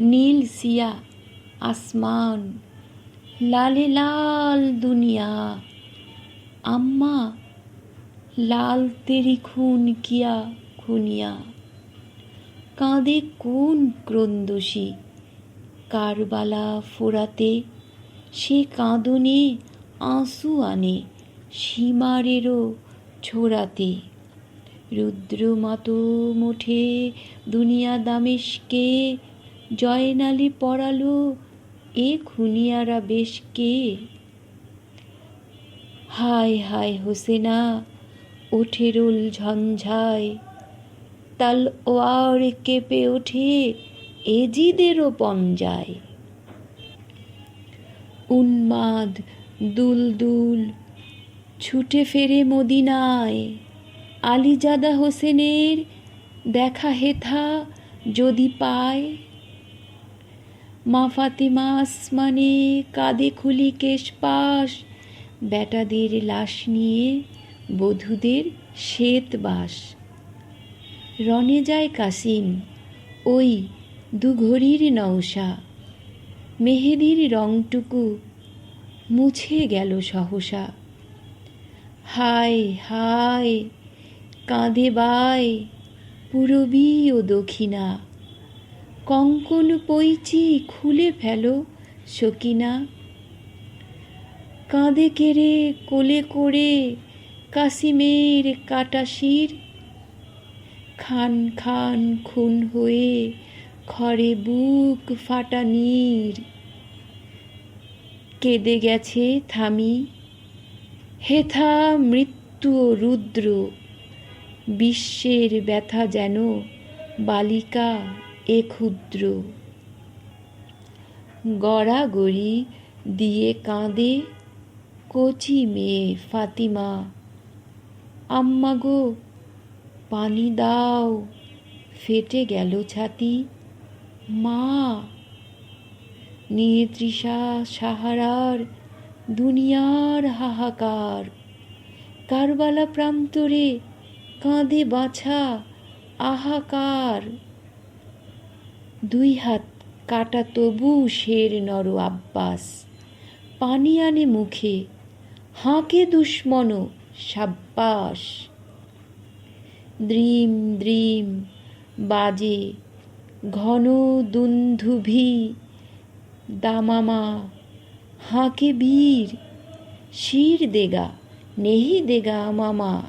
নীল সিয়া, আসমান, লালে লাল দুনিয়া। আম্মা, লাল তেরি খুন কিয়া খুনিয়া। কাঁদে কোন ক্রন্দসী কারবালা ফোরাতে সে কাঁদনে আঁসু আনে সীমারেরও ছোড়াতে। রুদ্র মাতো মুঠে দুনিয়া দামেশকে জয়নালি পড়ালো এ খুনিয়ারা বেশ কে? হায় হায় হোসেনা, ওঠে রোল ঝঞ্ঝায়, তাল ওয়ার কেঁপে ওঠে এজিদেরও পঞ্জায়। উন্মাদ দুলদুল ছুটে ফেরে মদিনায়, আলিজাদা হোসেনের দেখা হেথা যদি পায়। মা ফাতেমা আসমানে কাঁদে খুলি কেশ পাশ। বেটাদের লাশ নিয়ে বধূদের শ্বেত বাস। রনে যায় কাসিম, ওই দুঘড়ির নৌসা মেহেদির রংটুকু মুছে গেল সহসা। হায় হায়, কাঁদে বায় পূরবী ও দক্ষিণা। কঙ্কন পৈচি খুলে ফেলো, সকিনা। কাঁদে কেড়ে, কোলে করে, কাসিমের কাটা শির। খান খান খুন হয়ে খরে বুক ফাটা নীর। কেঁদে গেছে থামি হেথা মৃত্যু রুদ্র, বিশ্বের ব্যথা যেন বালিকা। এ ক্ষুদ্র। গড়াগড়ি দিয়ে কাঁদে কচি মেয়ে ফাতিমা। আম্মা গো, পানি দাও। ফেটে গেল ছাতি। মা, নিয়ে তৃষা সাহারার দুনিয়ার হাহাকার। কারবালা প্রান্তরে কাঁদে বাছা আহাকার। দুই হাত কাটা তবু শের নর আব্বাস। পানি আনে মুখে, হাঁকে দুশ্মন সাব্বাস। দ্রিম দ্রিম, বাজে, ঘন দুন্ধুভি, দামামা, হাঁকে বীর, শির দেগা, নেহি দেগা মামা।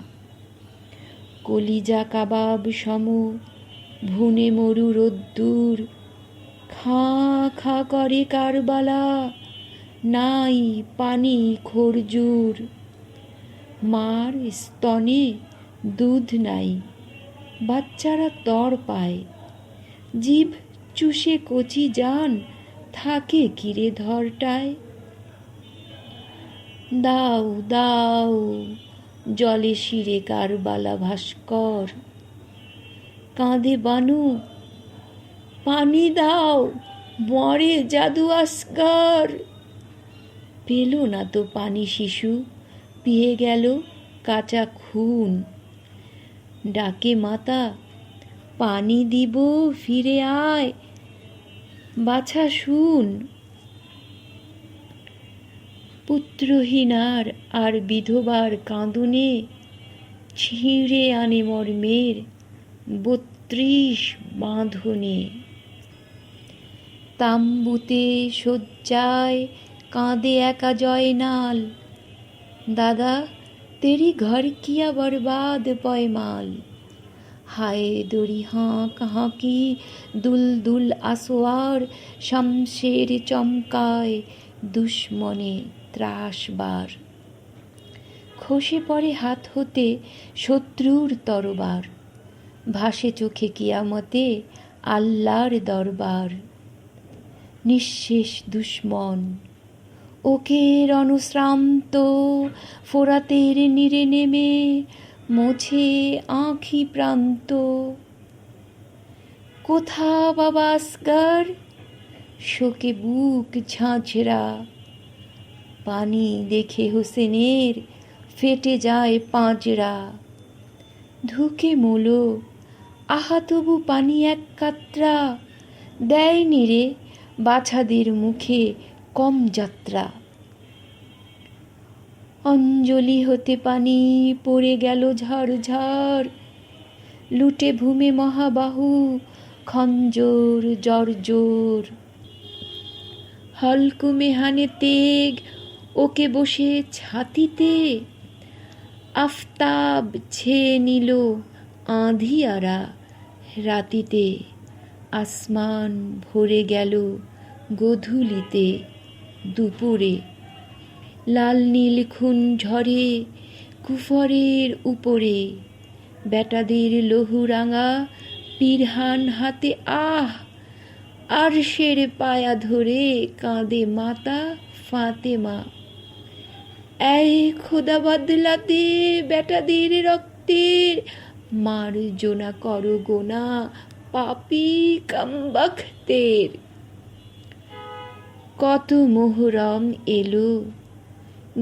কলিজা কাবাব সম ভুনে মরু রোদ্দুর। খা খাঁ করে কারবালা, নাই পানি খরজুর। মার স্তনে দুধ নাই, বাচ্চারা তর পায়। জীব চুষে কচি যান থাকে কিরে ধরটায়। দাও দাও, জলে শিরে কারবালা ভাস্কর। কাঁদে বানু। পানি দাও মরে জাদু আসকার। পেল না তো পানি শিশু, পিয়ে গেল কাঁচা খুন। ডাকে মাতা, পানি দিব, ফিরে আয়, বাছা শুন। পুত্রহীনার আর বিধবার কাঁদুনে ছিঁড়ে আনে মর্মের বত্রিশ বাঁধনে। তাম্বুতে শয্যায় কাঁদে একা জয়নাল। দাদা, তেরি ঘর কিয়া বরবাদ পয়মাল হায় দড়ি হাঁক হাঁকি দুল দুল আসোয়ার শমশের চমকায় দুশ্মনে ত্রাসবার খসে পড়ে হাত হতে শত্রুর তরবার। ভাসে চোখে কিয়ামতে আল্লাহর দরবার। নিঃশেষ দুশ্মন ওকে রণশ্রান্ত ফোরাতের নিরে নেমে মোছে আঁখি প্রান্ত। কোথা বাবা শোকে বুক ঝাঁঝরা। পানি দেখে হোসেনের ফেটে যায় পাঁজরা। ধুকে মোলো আহা তবু পানি এক কাত্রা। দেয়নি রে বাছাদের মুখে কম যাত্রা। অঞ্জলি হতে পানি পড়ে গেল ঝড় ঝড় লুটে ভূমে মহাবাহু খঞ্জোর জর্জোর। হলকুমে হানে তেগ, ওকে বসে ছাতিতে। আফতাব ছেয়ে নিল আঁধিয়ারা রাতিতে আসমান ভরে গেল গধূলিতে দুপুরে। লাল নীল খুন ঝরে কুফরের উপরে। বেটাদের লহুরাঙা পিরহান হাতে, আহ! আর শের পায়া ধরে কাঁদে মাতা ফাতেমা। এই খোদা বদলাতে বেটাদের রক্তের মার্জনা করো গোনা, পাপি কাম্বাখতের কত মোহরম এলো,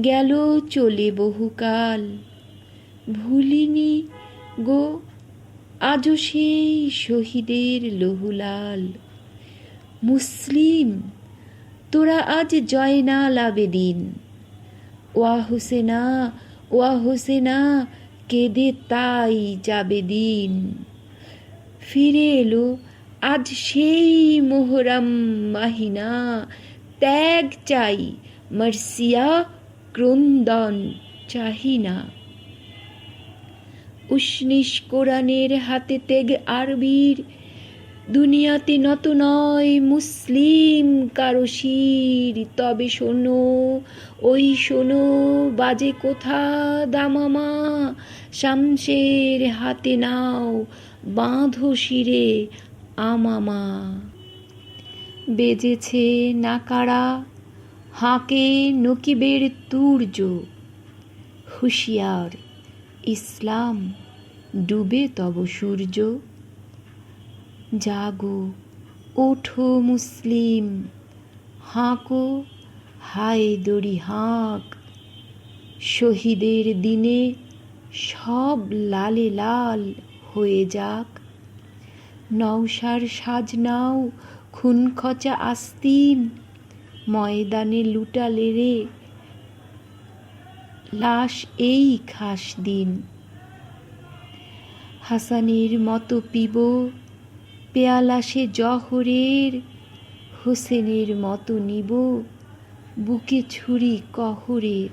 গেল চলে বহুকাল। ভুলিনি গো, আজও সেই শহীদের লহুলাল। মুসলিম, তোরা আজ জয়নাল আবেদিন। ওয়া হোসেনা ওয়া হোসেনা কেঁদে তাই যাবে দিন। ফিরে এলো আজ সেই মোহরম মাহিনা। ত্যাগ চাই মার্সিয়া ক্রন্দন চাহি না উষ্ণিস কোরআনের হাতে তেগ আরবির দুনিয়াতে নত নয় মুসলিম কারও শির। তবে শোনো, ওই শোনো, বাজে কোথা দামামা, শামসের হাতে নাও, বাঁধো শিরে আমামা। বেজেছে নাকারা, হাঁকে নকিবের তুর্য। হুঁশিয়ার ইসলাম, ডুবে তব সূর্য। জাগো, ওঠো মুসলিম, হাঁকো, হায় দড়ি হাঁক। শহীদের দিনে সব লালে লাল হয়ে যাক। নৌসার সাজ নাও, খুন খচা আস্তিন, ময়দানে লুটালে রে, লাশ এই খাস দিন। হাসানের মতো পিব পেয়ালা সে জহরের হোসেনের মতো নিব, বুকে ছুরি কহরের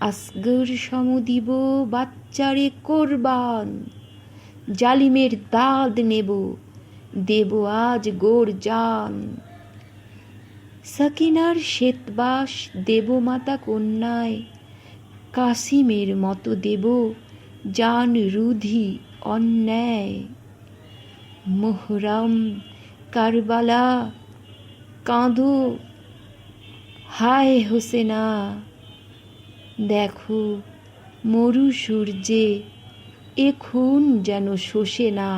আসগর সম দিব, বাচ্চারে কোরবান, জালিমের দাদ নেব, দেব আজ গোর জান সাকিনার শ্বেতবাস দেবমাতা কন্যায়, কাসিমের মতো দেব, জান রুধি অন্যায়। মোহরম কারবালা কাঁদো। হায় হোসেনা দেখো মরু সূর্যে এখন খুন যেন শোষে না।